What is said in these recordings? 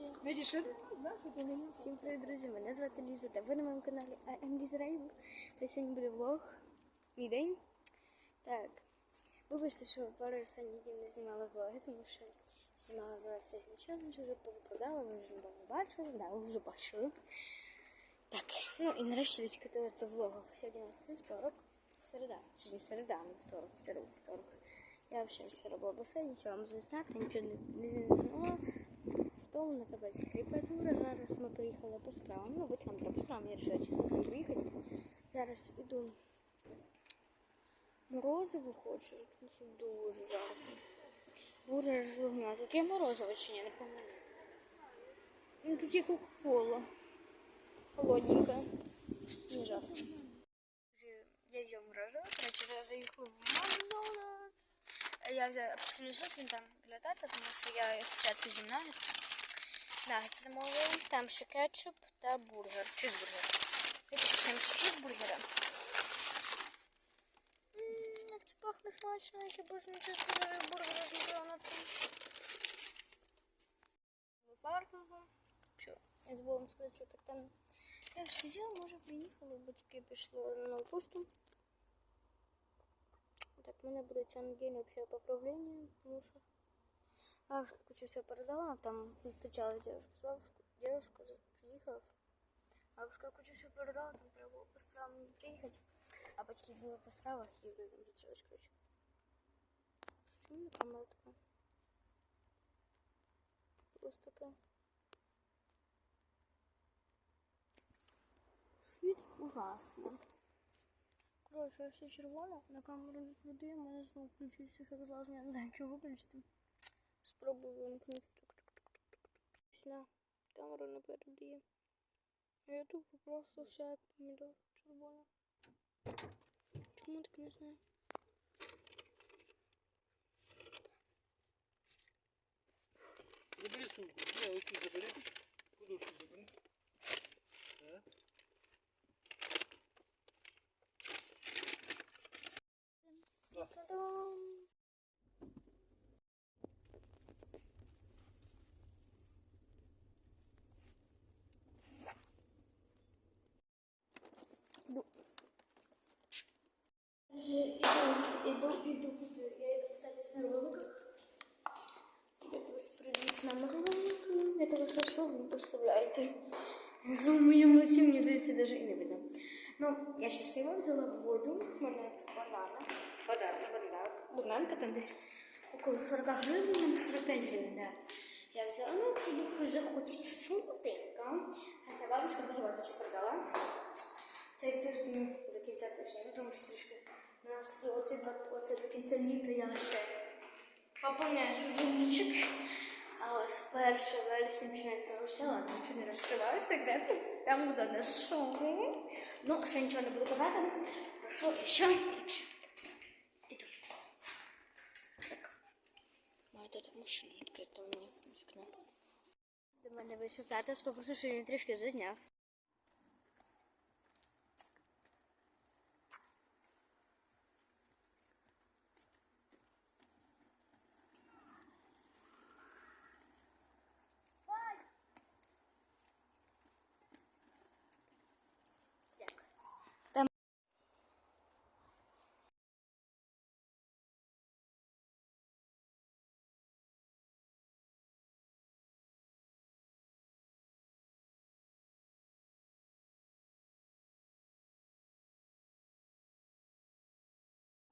Видиш, що? Всім привіт, друзі! Мене звати Ліза, та ви на моєму каналі I'm Ліза Рейву. Та сьогодні буде влог. Мій день. Так. Вибачте, що пару останніх днів не знімала влоги, тому що знімала за вас різні челенджі, вже повикладала, ви вже напевно бачили, да, ви вже бачили. Так, ну і нарешті дочекатилась до влогу. Сьогодні у нас вівторок, середа. Сьогодні середа, не вівторок, вчора вівторок. Я взагалі вчора була в басейні, нічого вам зазняти, нічого не, не зняла. На капець кріпатура. Зараз ми приїхали по справам. Ну, нам треба по справам, я вирішила чисто сам приїхати. Зараз іду морозиво хочу, тому що дуже жарко. Бургер з вогня. Тут є морозиво чи ні, не пам'ятаю. Ну, тут є кока-кола. Холодненька. Не жарко. Я з'їв морозиво, коротше, зараз заїхав в Макдональдс. Я взяла апельсиновий сок, він там біля тата, тому що я спочатку з'їм нагетс. Замовила. Там ще кетчуп та бургер. Чизбургер. Я почнемо з чизбургера. Як це пахне смачно, як я боже не чизбургер бургер. В паркінгу. Що? Я забула вам сказати, що так там. Я все взяла, може приїхали, батьки пішли на нову пошту. Так, в мене буде ця неділя взагалі поправлення, тому що бабушка кучу все передала, там зустрічалась девушка с бабушкой, девушка за- приїхала. Бабушка кучу все передала, там треба було по справам приїхати, а батьки були по справах і вони там зустрічались, коротше. Що у мене камера така? Ось така. Світ ужасно. Коротше, все червоне, на камеру не клади, у мене знову включився ефект злаження, не знаю, як його виключити. Спробую вимкнути. На камеру не передає. Я тут просто все як помідор червоне. Чому так не знаю? Забери сумку. Не, ось тут забери. Подушку забери. Так. Та-дам! Іду. Вже іду, іду. Я іду кататись на роликах. Я просто придусь на ролики. Я того, що слово не представляєте. В моєму лиці, мені здається, навіть і не видно. Ну, я щаслива, взяла воду, банана, банана, банана, бананка там десь около 40 гривень, на 45 гривень, да. Я взяла, ну, думаю, захочеться солоденька. А ця бабушка дуже що продала. Цей тиждень до кінця тижня, ну, тому що трішки нас оце, оце до кінця літа я ще поповняю жуличок. А з 1 вересня починається новий ще, нічого не розкриваю секрети. Там буде на шоу. Ну, ще нічого не буду казати. Прошу, що. Іду. Так. Маю тут машину відкрита у з. До мене вийшов тато, попросив, що він трішки зазняв.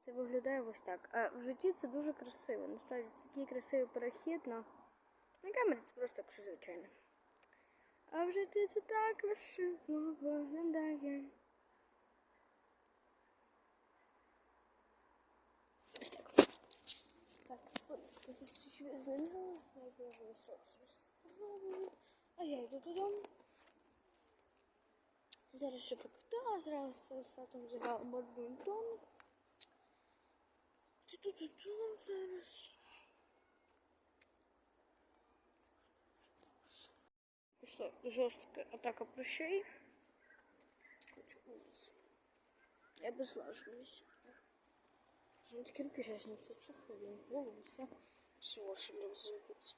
Це виглядає ось так. А в житті це дуже красиво. Насправді це такий красивий перехід, але на камері це просто як щось звичайне. А в житті це так красиво виглядає. Ось так. Так, зустріч визнання. Я щось. А я йду додому. Зараз ще покидала, зразу з татом зіграв бадмінтон. Ти тут тут зараз. Пішла жорстка атака прощей. Хочу улицу. Я бы слаживаюсь. Ну, Такі руки зараз не все чухаю, він голову, все. Всього, що мені зробиться.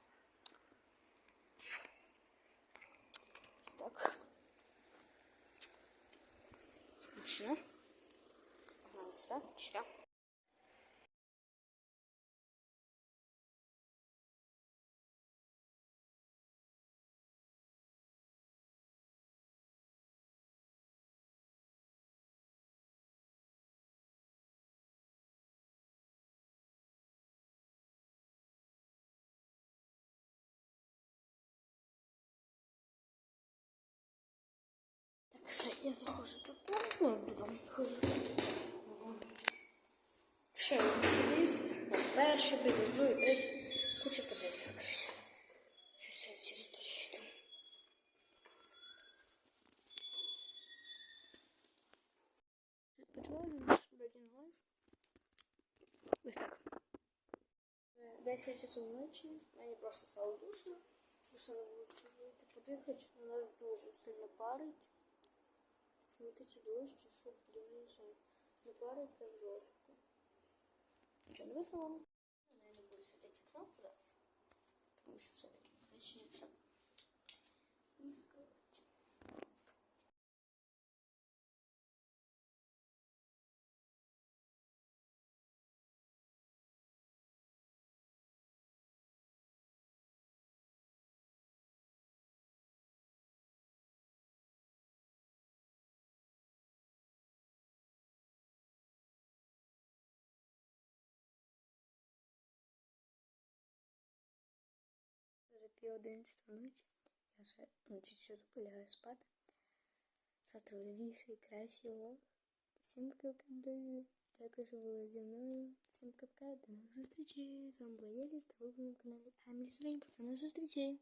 Так. Начнем. Ага, сюда, сюда. Все, я заходжу тут. Ну. Хожу. Ще один під'їзд. Перший під'їзд, другий, третій. Куча під'їздів. Щось я ці історії йду. Спочиваю наш один лайф. Ось так. Е, 10 часов ночі. Мені просто стало душно. Вийшла на вийти подихати. У нас дуже сильно парить. Дощ, чи що, подивлюся. Не парить так жорстко. Що, не вийшло? Я не буду сидіти правда. Тому що все-таки причиниться. І пів одинадцята ночі. Я вже ну, чуть-чуть запиляю спати. Завтра буде більше і краще. Всім пока, друзі. Дякую, що були зі мною. Всім пока, до нових зустрічей. З вами була Єліс, та ви на каналі Амілі Свейн. До нових зустрічей.